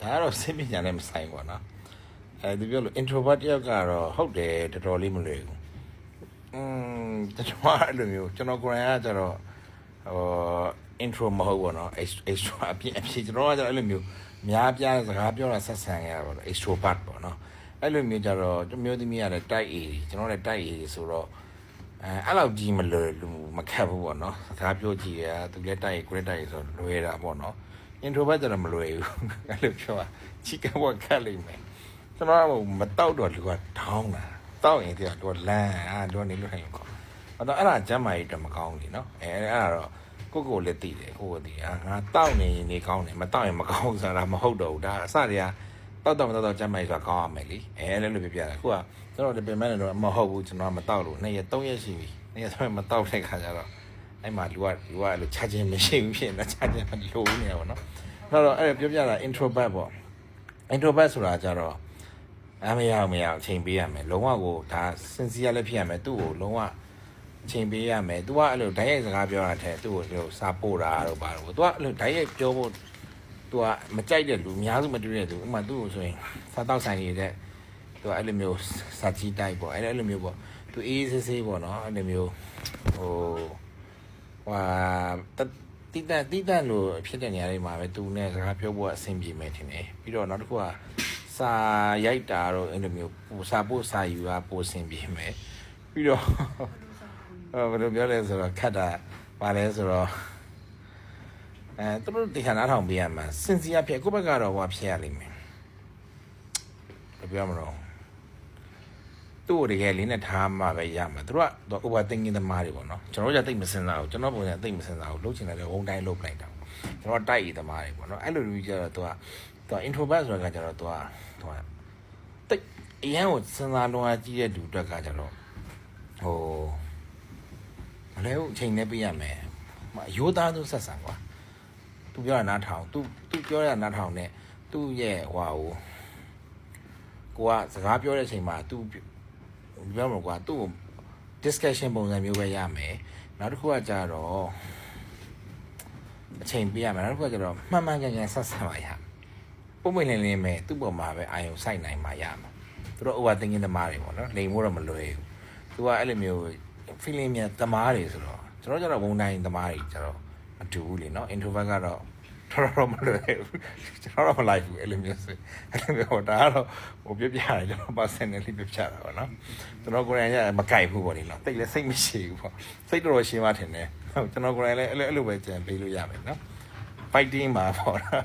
ဒါကတော့စိတ်ပညာနဲ့မဆိုင်ဘူးနော်အဲဒီပြောလို့ introvert တယောက်ကတော့ဟုတ်တယ်တော်တော်လေးမလွယ်ဘူးอืมကျွန်တော်ကအဲ့လိုမျိုးကျွန်တော်ကိုယ်တိုင်ကကျတော့ဟို intro မဟုတ်ဘူးနော် extra အပြင်အပြင်ကျွန်တော်ကကျတော့အဲ့လိုမျိုးများပြားစကားပြောတာဆက်ဆံရတာပေါ့နော် extrovert ပေါ့နော်အဲ့လိုမျိုးကျတော့ကျွန်မျိုးသမီးကလည်း type A ကျွန်တော်လည်း type A ဆိုတော့အဲအဲ့လောက်ကြီးမလွယ်လူမခက်ဘူးပေါ့နော်စကားပြောကြည့်ရသူလည်း type A ကိုလည်း type A ဆိုတော့လွယ်တာပေါ့နော် introvert ကျတော့မလွယ်ဘူးအဲ့လိုပြောတာချီကဘွက်ခက်လိမ့်မယ်ကျွန်တော်ကမတောက်တော့လူကထောင်းတာတောက်ရင်တည်းကတော့လမ်းအာတော့နေလို့ထိုင်ခေါ်အဲ့တော့အဲ့ဒါကျမ်းမာရေးတော့မကောင်းဘူးလीနော်အဲအဲ့ဒါတော့ကိုကိုလည်းသိတယ်ကိုကိုသိအာငါတောက်နေရင်နေကောင်းတယ်မတောက်ရင်မကောင်းဘူးဆိုတာမဟုတ်တော့ဘူးဒါအစတည်းကတောက်တော့မတောက်တော့ကျမ်းမာရေးဆိုတာကောင်းရမယ်လीအဲအဲ့လိုပြပြတာခုကကျွန်တော်ဒီပင်မနဲ့တော့မဟုတ်ဘူးကျွန်တော်မတောက်လို့နေ့ရက်3ရက်ရှိပြီနေ့ရက်3ရက်မတောက်တဲ့ခါကျတော့ အဲ့မှာလူကလူကအဲ့လိုချခြင်းမရှိဘူးဖြစ်နေချခြင်းမလိုဘူးနေရပါတော့အဲ့တော့အဲ့ဒါပြောပြတာ introvert ပေါ့ introvert ဆိုတာကြတော့အမရအောင်မရအောင်အချိန်ပေးရမယ်လုံးဝကိုဒါစင်စီရလည်းဖြစ်ရမယ်သူ့ကိုလုံးဝအချိန်ပေးရမယ်သူကအဲ့လိုဓာတ်ရိုက်စကားပြောတာတဲ့သူ့ကိုဟိုစာပို့တာတော့ပါတော့သူကအဲ့လိုဓာတ်ရိုက်ပြောဖို့သူကမကြိုက်တဲ့လူအများစုမတွေ့တဲ့သူဥပမာသူ့ကိုဆိုရင်စားတော့ဆိုင်နေတဲ့သူကအဲ့လိုမျိုးစာချီတိုက်ပေါ့အဲ့လိုမျိုးပေါ့သူအေးဆေးဆေးပေါ့နော်အဲ့လိုမျိုးဟို ဟွာတတိတတိတလို့ဖြစ်တဲ့နေရာတွေမှာပဲသူနဲ့စကားပြောဖို့အဆင်ပြေမယ်ထင်တယ်ပြီးတော့နောက်တစ်ခုကစာရိုက်တာတော့အဲ့လိုမျိုးပူစာပို့စာယူတာပို့အဆင်ပြေမယ်ပြီးတော့အဲဘယ်လိုပြောလဲဆိုတော့ခတ်တာပါလဲဆိုတော့အဲသူတို့ဒီခါနားထောင်ပေးရမှာစင်စီအဖြစ်ကိုယ့်ဘက်ကတော့ဟိုဖြစ်ရလိမ့်မယ်ဘယ်ပြောမလို့ သူ့ကိုတကယ်လေးနဲ့ထားမှပဲရမှာသူတို့က over thinking သမားတွေပေါ့နော်ကျွန်တော်တို့ကတိတ်မစင်စားဘူးကျွန်တော်ပုံစံတိတ်မစင်စားဘူးလှုပ်ချင်တယ်ဝုန်းတိုင်းလှုပ်လိုက်တာကျွန်တော်တိုက်ရသမားတွေပေါ့နော်အဲ့လိုလူကြီးကျတော့သူကသူက introvert ဆိုတာကကျတော့သူကသူကတိတ်အရန်ကိုစင်စားလုံးအကြီးတဲ့လူအတွက်ကကျတော့ဟိုမလဲဘူးအချိန်နဲ့ပြရမယ်အယိုးသားသူဆက်ဆံကွာသူပြောတာနားထောင်သူသူပြောတာနားထောင်နဲ့သူ့ရဲ့ဟွာဟိုကိုကစကားပြောတဲ့အချိန်မှာ तू ပြောမှာကွာသူ့ကို discussion ပုံစံမျိုးပဲရမယ်နောက်တစ်ခုကကြတော့အချိန်ပေးရမယ်နောက်တစ်ခုကကြတော့မှန်မှန်ကန်ကန်ဆက်ဆံပါရမယ်ပုံမှန်လင်းလင်းပဲသူ့ပုံမှာပဲအာယုံစိုက်နိုင်မှာရမှာသူတို့ over thinking သမားတွေပေါ့နော်လိန်မို့တော့မလွယ်ဘူးသူကအဲ့လိုမျိုး feeling မြန်သမားတွေဆိုတော့ကျွန်တော်ကျတော့ဝုန်းတိုင်းသမားတွေကျတော့မတူဘူးလေနော် introvert ကတော့ တော်တော်မလွယ်ဘူးကျွန်တော်တော့မလိုက်ဘူးအဲ့လိုမျိုးဆိုအဲ့လိုမျိုးဒါကတော့ဟိုပြပြရတယ်ကျွန်တော် personally ပြပြတာပေါ့နော်ကျွန်တော်ကိုယ်တိုင်ကမကြိုက်ဘူးပေါ့လေနော်တိတ်လည်းစိတ်မရှိဘူးပေါ့စိတ်တော်တော်ရှင်းမှထင်တယ်ဟုတ်ကျွန်တော်ကိုယ်တိုင်လည်းအဲ့လိုအဲ့လိုပဲကြံပေးလို့ရမယ်နော် fighting မှာပေါ့နော်